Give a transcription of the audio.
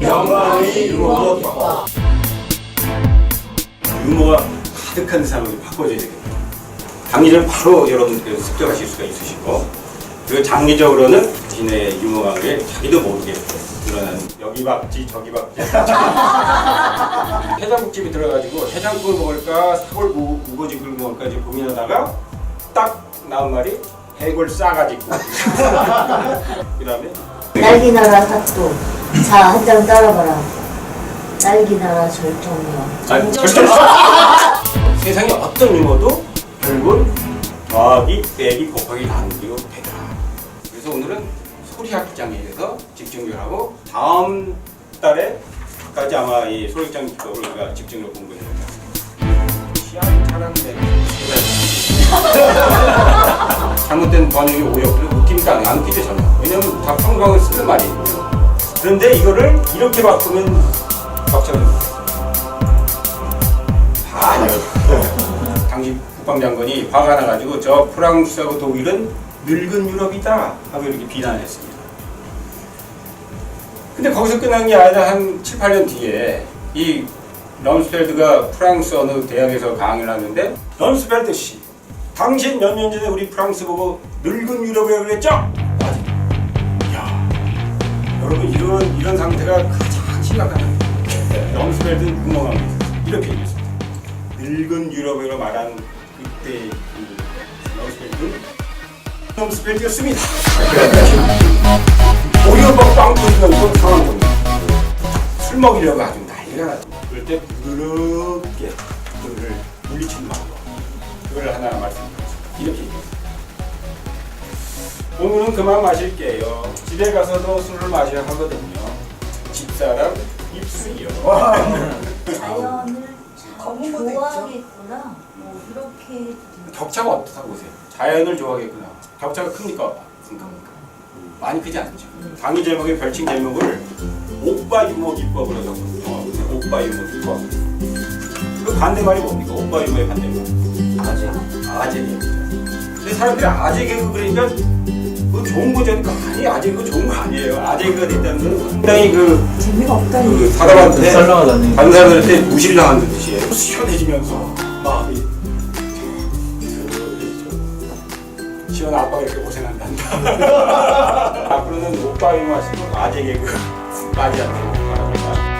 영광의 유머 기법. 유머가 가득한 사람을 바꿔줘야 되겠다. 단기적으로 바로 여러분들 습득하실 수가 있으시고 그리고 장기적으로는 진의 유머 강의에 자기도 모르게 드러나는 여기 박지 저기 박지 해장국집에 들어가지고 해장국을 먹을까 사골 무- 우거지국을 먹을까 이제 고민하다가 딱 나온 말이 해골 싸가지고 그 다음에 딸기나라 사또 자 한 장 따라봐라 딸기나라 절정이야 아니, 절대 세상에 어떤 유머도 결국은 더하기, 빼기, 곱하기, 나누기로 되더라. 그래서 오늘은 소리학장에 대해서 하고 다음 달에까지 아마 이 소리학장 기법을 우리가 집중으로 공부해야 됩니다. 시한차란데 잘못된 번역이 오역 그리고 웃기니까 안, 안 웃기죠 전혀. 왜냐면 다 평범하게 쓰는 말이거든요. 그런데 이거를 이렇게 바꾸면 박자가 아니요. 당시 국방장관이 화가 나가지고 저 프랑스하고 독일은 늙은 유럽이다 하고 이렇게 비난했습니다. 근데 거기서 끝난 게 아니라 한 7, 8년 뒤에 이 럼스펠드가 프랑스 어느 대학에서 강의를 하는데 럼스펠드 씨 당신 몇 년 전에 우리 프랑스 보고 늙은 유럽이라고 그랬죠? 여러분 이런 이런 상태가 가장 심각한 럼스펠드는 구멍합니다. 이렇게 얘기했습니다. 늙은 유럽으로 말한 그때 그 럼스펠드는 럼스펠드였습니다. 오히려 막빵 터지면서 상한 겁니다. 술 먹이려고 아주 난리가 나죠. 그럴 때 부드럽게 오늘은 그만 마실게요. 집에 가서도 술을 마셔야 하거든요. 집사람 입술이요. 자연을 검은 것도 있죠. 좋아하겠구나 뭐 이렇게 격차가 어떻다고 보세요? 자연을 좋아하겠구나. 격차가 큽니까? 큽니까? 많이 크지 않죠. 강의 제목의 별칭 제목을 오빠 유머 기법으로 정했거든요. 오빠 유머 기법. 그 반대말이 뭡니까? 오빠 유머의 반대말. 아재. 아재 개그. 근데 사람들이 아재 개그 그러니까 그 좋은 거죠. 그러니까 아니 아재 개그 좋은 거 아니에요. 아재 개그가 됐다는 건 상당히 그, 재미가 없다니. 그 사람한테 썰렁하다니. 다른 사람들한테 무시를 당하는 뜻이에요. 시원해지면서 마음이 시원 아빠가 이렇게 고생한단다. 앞으로는 오빠 이모 하시고 아재 개그 빠지 않도록 바랍니다.